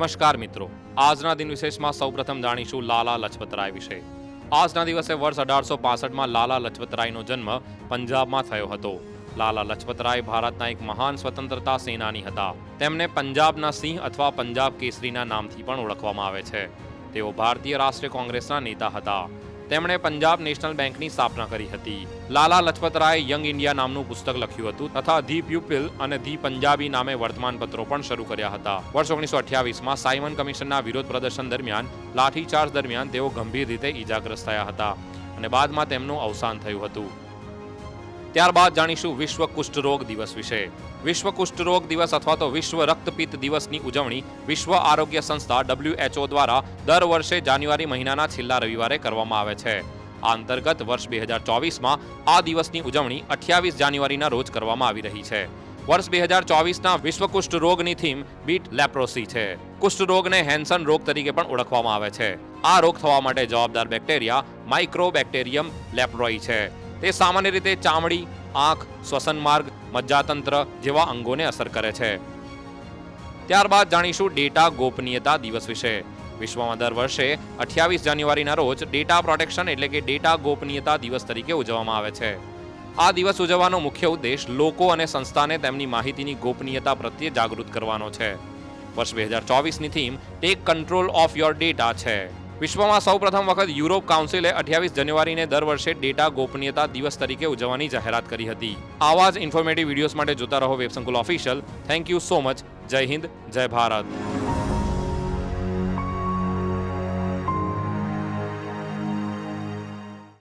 નમસ્કાર મિત્રો. આજના દિન વિશેષમાં સૌપ્રથમ જાણીશું લાલા લજપતરાય વિશે. આજના દિવસે વર્ષ અઢારસો પાસઠમાં લાલા લજપતરાયનો જન્મ પંજાબમાં થયો હતો. લાલા લજપતરાય ભારતના એક મહાન સ્વતંત્રતા સેનાની હતા. તેમને પંજાબના સિંહ અથવા પંજાબ કેસરીના નામથી પણ ઓળખવામાં આવે છે. તેઓ ભારતીય રાષ્ટ્રીય કોંગ્રેસના નેતા હતા. તેમણે પંજાબ નેશનલ બેંકની સ્થાપના કરી હતી. લાલા લજપતરાય યંગ ઇન્ડિયા નામનું પુસ્તક લખ્યું હતું તથા ધી પ્યુપિલ અને ધી પંજાબી નામે વર્તમાનપત્રો પણ શરૂ કર્યા હતા. વર્ષ ઓગણીસો અઠ્યાવીસમાં સાયમન કમિશનના વિરોધ પ્રદર્શન દરમિયાન, લાઠીચાર્જ દરમિયાન તેઓ ગંભીર રીતે ઈજાગ્રસ્ત થયા હતા અને બાદમાં તેમનું અવસાન થયું હતું. ત્યારબાદ જાણીશું વિશ્વ કુષ્ઠરોગ દિવસ વિશે. વિશ્વ કુષ્ઠરોગ દિવસ અથવા તો વિશ્વ રક્તપિત્ત દિવસની ઉજવણી વિશ્વ આરોગ્ય સંસ્થા WHO દ્વારા દર વર્ષે જાન્યુઆરી મહિનાના છેલ્લા રવિવારે કરવામાં આવે છે. આ અંતર્ગત વર્ષ બે હજાર ચોવીસમાં આ દિવસની ઉજવણી અઠ્યાવીસ જાન્યુઆરીના રોજ કરવામાં આવી રહી છે. વર્ષ બે હજાર ચોવીસના વિશ્વ કુષ્ઠ રોગની થીમ બીટ લેપ્રોસી છે. કુષ્ઠ રોગને હેન્સન રોગ તરીકે પણ ઓળખવામાં આવે છે. આ રોગ થવા માટે જવાબદાર બેક્ટેરિયા માઇક્રોબેક્ટેરિયમ લેપ્રોઈ છે. તે સામાન્ય રીતે ચામડી, આંખ, શ્વસન માર્ગ, મજ્જાતંત્ર જેવા અંગોને અસર કરે છે. ત્યારબાદ જાણીશું ડેટા ગોપનીયતા દિવસ વિશે. વિશ્વમાં દર વર્ષે અઠ્યાવીસ જાન્યુઆરીના રોજ ડેટા પ્રોટેક્શન એટલે કે ડેટા ગોપનીયતા દિવસ તરીકે ઉજવવામાં આવે છે. આ દિવસ ઉજવવાનો મુખ્ય ઉદ્દેશ લોકો અને સંસ્થાને તેમની માહિતીની ગોપનીયતા પ્રત્યે જાગૃત કરવાનો છે. વર્ષ બે હજાર ચોવીસની theme take control of your data છે. વિશ્વમાં સૌ પ્રથમ વખત યુરોપ કાઉન્સિલે અઠ્યાવીસ જાન્યુઆરીને દર વર્ષે ડેટા ગોપનીયતા દિવસ તરીકે ઉજવવાની જાહેરાત કરી હતી. આવા જ ઇન્ફોર્મેટિવ વિડીયોઝ માટે જોતા રહો Websankul official thank you so much જય હિન્દ, જય ભારત.